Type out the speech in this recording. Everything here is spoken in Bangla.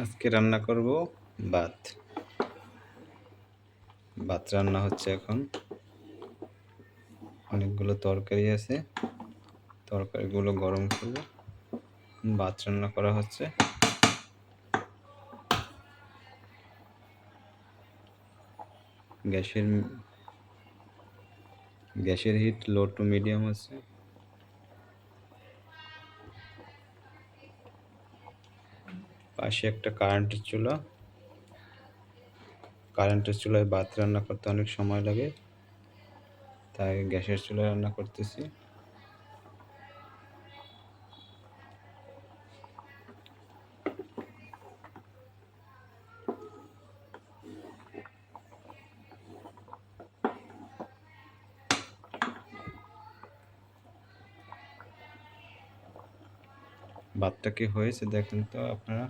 আজকে রান্না করব ভাত। ভাত রান্না হচ্ছে এখন। অনেকগুলো তরকারি আছে। তরকারিগুলো গরম করব। ভাত রান্না করা হচ্ছে। গ্যাসের গ্যাসের হিট লো টু মিডিয়াম আছে। পাশে একটা কারেন্টের চুলা। কারেন্টের চুলায় ভাত রান্না করতে অনেক সময় লাগে। তাই গ্যাসের চুলায় রান্না করতেছি। ভাতটা কি হয়েছে দেখেন তো আপনারা।